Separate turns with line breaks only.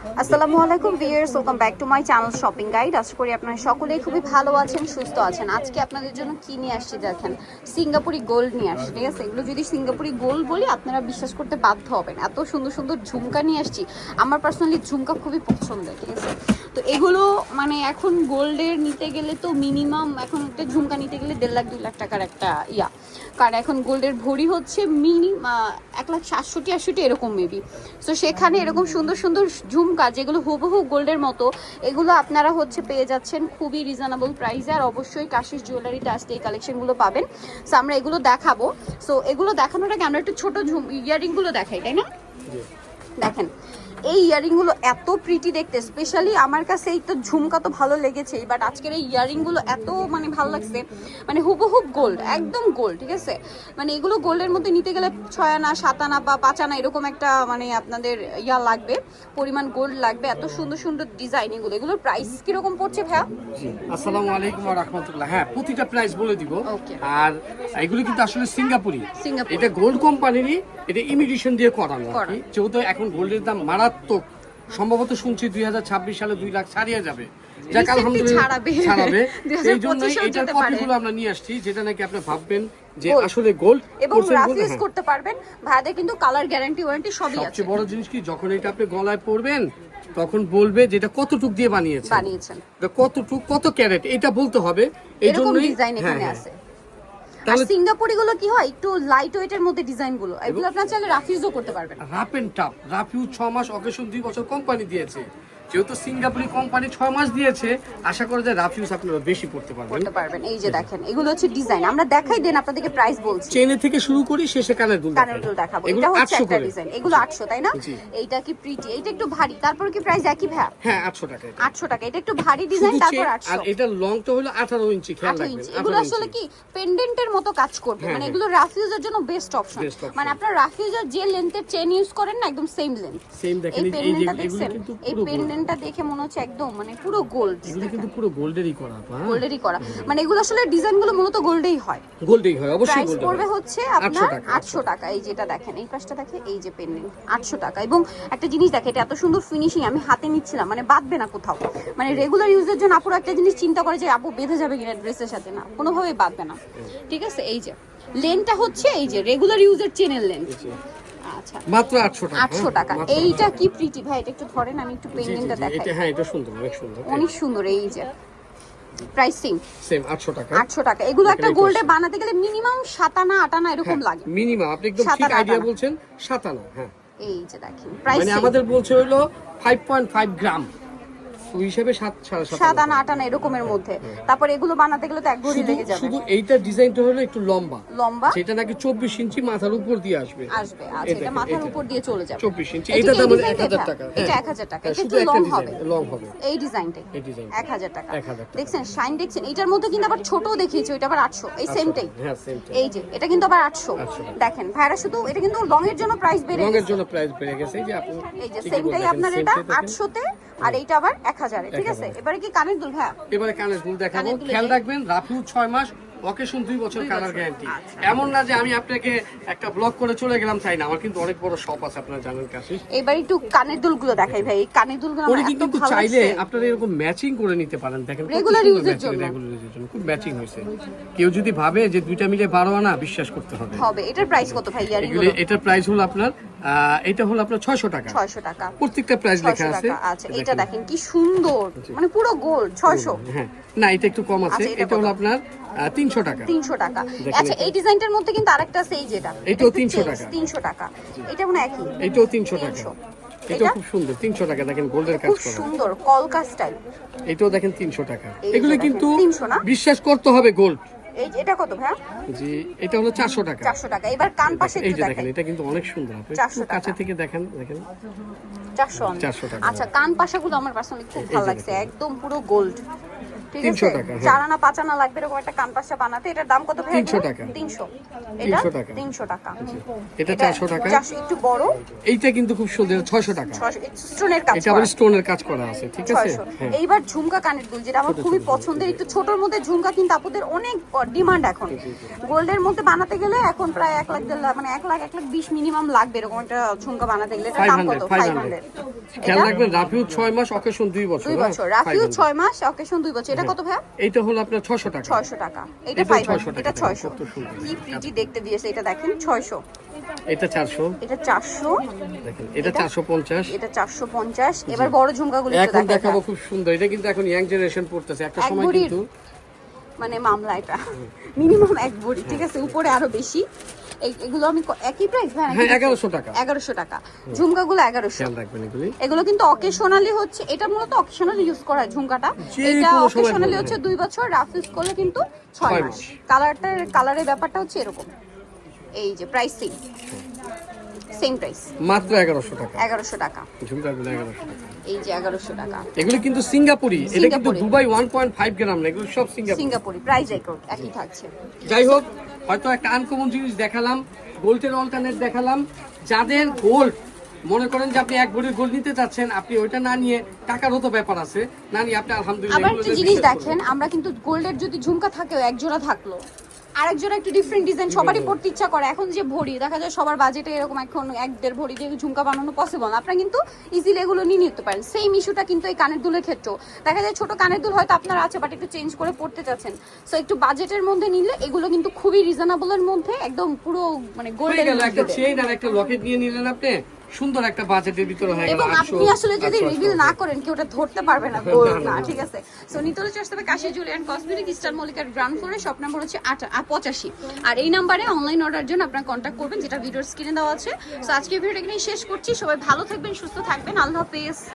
আসসালামু আলাইকুম viewers welcome back to my channel shopping guide আশা করি আপনারা সকলেই খুবই ভালো আছেন, সুস্থ আছেন। আজকে আপনাদের জন্য কি নিয়ে আসছি দেখেন? সিঙ্গাপুরি গোল্ড নিয়ে আসছি, ঠিক আছে? এগুলো যদি সিঙ্গাপুরি গোল্ড বলি, আপনারা বিশ্বাস করতে বাধ্য হবেন। এত সুন্দর সুন্দর ঝুমকা নিয়ে আসছি। আমার পার্সোনালি ঝুমকা খুবই পছন্দের, ঠিক আছে? তো এগুলো মানে এখন গোল্ডের নিতে গেলে তো মিনিমাম এখন একটা ঝুমকা নিতে গেলে দেড় লাখ, দুই লাখ টাকার একটা ইয়া। কারণ এখন গোল্ডের ভরি হচ্ছে মিনি এক লাখ সাতষট্টি আটষট্টি এরকম মেবি সো সেখানে এরকম সুন্দর সুন্দর ঝুমকা এগুলো হুবহু গোল্ডের মতো। এগুলো আপনারা হচ্ছে পেয়ে যাচ্ছেন খুবই রিজনেবল প্রাইসে আর অবশ্যই কাশিস জুয়েলারিতে আসতে এই কালেকশনগুলো পাবেন। সো আমরা এগুলো দেখাবো। সো এগুলো দেখানোর আগে আমরা একটু ছোট ঝুম ইয়ারিংগুলো দেখাই তাই না? দেখেন। এই ইয়ারিংগুলো এত প্রিটি দেখতে স্পেশালি আমার কাছে এই তো ঝুমকা তো ভালো লেগেছে বাট আজকের এই ইয়ারিংগুলো এত মানে ভালো লাগছে। মানে হুবহুব গোল্ড একদম গোল্ড ঠিক আছে? মানে এগুলো গোল্ডের মধ্যে নিতে গেলে ছয় আনা সাত আনা বা পাঁচ আনা এরকম একটা মানে আপনাদের ইয়া লাগবে পরিমাণ গোল্ড লাগবে এত সুন্দর সুন্দর ডিজাইন এগুলো। এগুলোর প্রাইস কীরকম পড়ছে ভাইয়া?
আসসালামু আলাইকুম ওয়া রাহমাতুল্লাহ। হ্যাঁ প্রতিটা প্রাইস বলে দিব. আর এগুলো কিন্তু আসলে সিঙ্গাপুরি। এটা গোল্ড কোম্পানিরই এটা ইমিটেশন দিয়ে করানো
করা।
যেহেতু এখন গোল্ডের দাম মারাত্মক। সম্ভবত শুনছি দুই সালে দুই লাখ ছাড়িয়ে যাবে। যাক আলহামদুলিল্লাহ
ছাড়াবে।
ছাড়াবে।
2025
এই জন্যই এটার কপিগুলো আমরা নিয়ে আসছি যেটা নাকি আপনি ভাববেন যে আসলে গোল্ড
এবং রাফ করতে পারবেন। কিন্তু কালার গ্যারান্টি ওয়ারেন্টি সবই আছে।
সবচেয়ে বড় জিনিস কি যখন এটা আপনি গলায় পরবেন তখন বলবে কতটুক দিয়ে বানিয়েছে
বানিয়েছেন।
কতটুক কত ক্যারেট এটা বলতে হবে। এই
এরকম
জন্যই
ডিজাইন
হ্যাঁ,
এখানে
হ্যাঁ।
আছে। আর
তাহলে
সিঙ্গাপুরি গুলো কি হয়? একটু লাইট ওয়েটের মধ্যে ডিজাইনগুলো। এগুলো আপনার চাইলে রাফিউজও করতে পারবেন।
রাপ এন্ড টাপ ইউজ ছ মাস অকেশন দুই বছর কোম্পানি দিয়েছে। যেহেতু সিঙ্গাপুরি কোম্পানি ছয় মাস দিয়েছে আশা করা যায় রাফিউস আপনারা বেশি পড়তে পারবেন।
পারবেন। এই যে দেখেন এগুলো হচ্ছে ডিজাইন। আমরা দেখাই দেন আপনাদেরকে প্রাইস বলছি।
চেনে থেকে শুরু করি শেষে কানের দুল
কানের দুল দেখাবো। এটা হচ্ছে একটা ডিজাইন এগুলো আটশো তাই না? এইটা কি প্রিটি এইটা একটু ভারী। তারপর কি প্রাইস একই ভ্যা
হ্যাঁ আটশো টাকা এটা।
আটশো টাকা। এটা একটু ভারী ডিজাইন তারপর
চেন
আটশো।
আর এটা লংটা হলো আঠারো ইঞ্চি খেয়াল রাখবেন
এগুলো আসলে কি? পেন্ডেন্টের মতো কাজ করবে।
হ্যাঁ,
মানে
এগুলো
এগুলো রাফিউজের জন্য বেস্ট অপশন। মানে আপনার রাফিউজের যে লেন্থের চেন ইউজ করেন না একদম সেম লেন্থ
Same দেখেন,
এই পেন্ডেন্টটা দেখছেন? এই
পুরো gold।
দেখে মনে হচ্ছে একদম মানে পুরো গোল্ড
এগুলো কিন্তু পুরো গোল্ডেরই করা হ্যাঁ।
গোল্ডেরই করা। মানে এগুলো আসলে ডিজাইনগুলো মূলত গোল্ডেই হয়।
গোল্ডেই হয় অবশ্যই
প্রাইস পড়বে হচ্ছে আপনার
টাকা।
আটশো টাকা। এই যেটা দেখেন এই পাশটা দেখে এই যে পেন্ডেন্ট আটশো টাকা। এবং একটা জিনিস দেখে এটা এত সুন্দর ফিনিশিং আমি হাতে নিচ্ছিলাম মানে বাঁধবে না কোথাও। মানে রেগুলার ইউজের জন্য আপুর একটা জিনিস চিন্তা করে যে আপু বেঁধে যাবে কিনা ড্রেসের সাথে? না কোনোভাবেই বাঁধবে না। ঠিক আছে? এই যে লেনটা হচ্ছে এই যে রেগুলার ইউজের চেনের লেন আচ্ছা।
মাত্র আটশো টাকা
আটশো
হ্যাঁ,
টাকা। এইটা কি প্রিটি ভাই? এটা একটু ধরেন আমি একটু পেন্ডেন্টটা দেখাই
এটা হ্যাঁ এটা সুন্দর অনেক সুন্দর
অনেক সুন্দর এই যে। প্রাইসিং
সেম আটশো টাকা।
আটশো টাকা। এগুলো একটা গোল্ডে বানাতে গেলে মিনিমাম সাতানা আটানা এরকম লাগে।
মিনিমাম আপনি একদম ঠিক
আনা
আইডিয়া
আনা।
বলছেন সাতানা হ্যাঁ।
এই যে দেখেন
মানে আমাদের বলছে হলো ফাইভ পয়েন্ট ফাইভ গ্রাম ওই হিসাবে সাত সাত
সাত আনা এরকমের মধ্যে। তারপর এগুলো বানাতে গেলে তো এক ঘড়ি লেগে যাবে।
শুধু এইটা ডিজাইনটা হলো একটু লম্বা।
লম্বা?
সেটা নাকি চব্বিশ ইঞ্চি মাথার উপর দিয়ে আসবে।
আসবে আচ্ছা এটা মাথার উপর দিয়ে চলে যাবে।
24 ইঞ্চি।
এটা
দাম
এই
1000 টাকা,
এটা
হ্যাঁ।
এক হাজার টাকা
হ্যাঁ,
এটা লং হবে।
লং হবে।
এই ডিজাইনটাই।
এই
টাকা।
1000 টাকা।
দেখছেন শাইন দেখছেন? এটার মধ্যে কিন্তু আবার ছোট দেখিয়েছে ওইটা আবার আটশো। এই সেমটাই
হ্যাঁ সেম
এই যে এটা কিন্তু আবার আটশো।
800
দেখেন ভাইরা শুধু এটা কিন্তু লং এর জন্য প্রাইস বেড়ে
রঙের
গেছে।
জন্য প্রাইস বেড়ে গেছে এই যে আপনি
এই যে সেমটাই আপনার এটা
দেখেন।
আর এইটা আবার এক হাজারে ঠিক আছে? এবারে কি কানের দুল ভাইয়া?
এবারে কানের দুল দেখাবো। খেয়াল রাখবেন রাফিউ ছয় মাস অকেশন দুই বছর কালার গ্যারান্টি এমন না যে আমি আপনাকে একটা ব্লক করে চলে গেলাম না? আমার কিন্তু অনেক বড় শপ আছে আপনারা জানেন কাছে
এবার একটু কানের দুলগুলো দেখাই ভাই। কানের দুলগুলো আমার
পরে কিন্তু চাইলে আপনারা এরকম ম্যাচিং করে নিতে পারেন। দেখেন
এর
matching,
জন্য।
use এর জন্য। খুব ম্যাচিং হয়েছে। কেউ যদি ভাবে যে দুইটা মিলে বারো আনা বিশ্বাস করতে হবে।
হবে। এটার প্রাইস কত ভাই? ইয়ারিং
এটার প্রাইস হলো আপনার এটা হলো আপনার ছয়শো টাকা।
ছয়শো টাকা।
প্রত্যেকটা প্রাইস লেখা আছে।
আচ্ছা এটা দেখেন কি সুন্দর। মানে পুরো গোল্ড ছয়শো।
হ্যাঁ। না এটা একটু কম আছে।
আচ্ছা, এটা
হলো আপনার তিনশো টাকা।
তিনশো টাকা।
দেখেন
আচ্ছা। এই ডিজাইনটার মধ্যে কিন্তু আরেকটা আছে এই যেটা।
এটাও 300 টাকা।
তিনশো টাকা। এটা মনে একই।
এটাও তিনশো টাকা।
এটা?
খুব সুন্দর। তিনশো টাকা দেখেন গোল্ডের কাজ
খুব সুন্দর কলকা স্টাইল।
এটাও দেখেন তিনশো টাকা। এগুলো কিন্তু
300?
বিশ্বাস করতে হবে গোল্ড
এই এটা কত ভাইয়া?
জি এটা হলো চারশো টাকা।
চারশো টাকা। এবার কান পাশে একটু দেখেন
এটা কিন্তু অনেক সুন্দর আপনি
400
কাছে থেকে দেখেন দেখেন।
চারশো
400 টাকা।
আচ্ছা কান পাশাগুলো আমার পার্সোনালি খুব ভালো লাগছে একদম পুরো গোল্ড ঠিক আছে?
টাকা।
চার আনা পাঁচ আনা লাগবে এরকম একটা কানপাশা বানাতে। এটার দাম কত ভাই
300 টাকা।
তিনশো। এটা
300 টাকা। এটা চারশো টাকা।
চারশো একটু বড়।
এইটা কিন্তু খুব সুন্দর ছয়শো টাকা।
স্টোনের কাজ
এটা আবার স্টোনের কাজ করা আছে ঠিক আছে?
এইবার ঝুমকা কানের দুল যেটা আমার খুবই পছন্দের একটু ছোটর মধ্যে ঝুমকা কিন্তু আপুদের অনেক ডিমান্ড এখন। গোল্ডের মধ্যে বানাতে গেলে এখন প্রায় এক লাখ দেড় লাখ মানে এক লাখ এক লাখ বিশ মিনিমাম লাগবে এরকম একটা ঝুমকা বানাতে গেলে। দাম কত? ফাইভ
500 খেয়াল রাখবেন রাফিউ ছয় মাস অকেশন দুই বছর
দুই
হ্যাঁ?
বছর। রাফিউ
500
ছয় মাস অকেশন দুই বছর। এটা কত ভাইয়া
এইটা হলো আপনার ছশো টাকা।
ছয়শো টাকা। এটা
এটাও
ফাইভ
600 টাকা
এটা
দাম,
ছয়শো।
কত সুন্দর।
কি প্রিটি দেখতে দিয়েছে এটা দেখেন ছয়শো।
এটা চারশো।
এটা চারশো।
দেখেন এটা চারশো পঞ্চাশ।
এটা চারশো পঞ্চাশ। এবার বড় ঝুমকাগুলো
এখন দেখাবো খুব সুন্দর। এটা কিন্তু এখন ইয়াং জেনারেশন পড়তেছে। একটা সময় কিন্তু
মানে মামলা এটা। মিনিমাম এক ভরি ঠিক আছে? উপরে আরও বেশি। এগুলো আমি একই প্রাইস
হ্যাঁ এগারোশো টাকা।
এগারোশো টাকা। ঝুমকাগুলো এগারোশো।
এগুলি।
এগুলো কিন্তু অকেশনালি হচ্ছে এটা মূলত অকেশনালি ইউজ করা হয় ঝুমকাটা। এটা অকেশনালি হচ্ছে দুই বছর রাফ ইউজ করলে কিন্তু ছয় মাস। কালারটার কালারের ব্যাপারটা হচ্ছে এরকম। এই যে প্রাইস সেম প্রাইস
মাত্র এগারোশো টাকা।
এগারোশো টাকা।
ঝুমকাগুলো এগারোশো টাকা।
এই যে এগারোশো টাকা।
এগুলো কিন্তু সিঙ্গাপুরি। এটা কিন্তু Dubai one point five gram না এগুলো সব সিঙ্গাপুর।
সিঙ্গাপুরি। প্রাইস একই থাকছে।
যাই হোক হয়তো একটা আনকমন জিনিস দেখালাম গোল্ডের অল্টারনেট দেখালাম। যাদের গোল্ড মনে করেন যে আপনি এক ভরির গোল্ড নিতে চাচ্ছেন আপনি ওইটা না নিয়ে টাকারও তো ব্যাপার আছে। না নিয়ে আপনি আলহামদুলিল্লাহ
আবার একটা জিনিস দেখেন আমরা কিন্তু গোল্ডের যদি ঝুমকা থাকে এক জোড়া থাকল। আরেক জোড়া একটু ডিফারেন্ট ডিজাইন সবারই পড়তে ইচ্ছা করে। এখন যে ভরি দেখা যায় সবার বাজেটে এরকম এখন এক দেড় ভরি দিয়ে ঝুমকা বানানো পসিবল আপনারা কিন্তু ইজিলি এগুলো নিয়ে নিতে পারেন। সেম ইস্যুটা কিন্তু এই কানের দুলের ক্ষেত্রেও। দেখা যায় ছোট কানের দুল হয়তো আপনার আছে বাট একটু চেঞ্জ করে পড়তে চাচ্ছেন। সো একটু বাজেটের মধ্যে নিলে এগুলো কিন্তু খুবই রিজনেবলের মধ্যে একদম পুরো মানে
হয়ে
গোল্ডের
গেল একটা চেইন আর একটা লকেট নিয়ে নিলেন আপনি? সুন্দর একটা বাজেটের ভিতরে হয়ে গেল।
এবং আপনি আসলে যদি রিভিল না করেন কেউ ওটা ধরতে পারবে না গোল্ড না ঠিক আছে? সো নিতলে হবে কাশি জুলিয়ান কসমেটিক স্টার মলিকার গ্রাউন্ড ফ্লোরে শপ নাম্বার হচ্ছে আট পঁচাশি। আর এই নাম্বারে অনলাইন অর্ডার জন্য আপনারা কন্ট্যাক্ট করবেন যেটা ভিডিওর স্ক্রিনে দেওয়া আছে। সো আজকে ভিডিওটা এখানেই শেষ করছি। সবাই ভালো থাকবেন সুস্থ থাকবেন। আল্লাহ হাফেজ।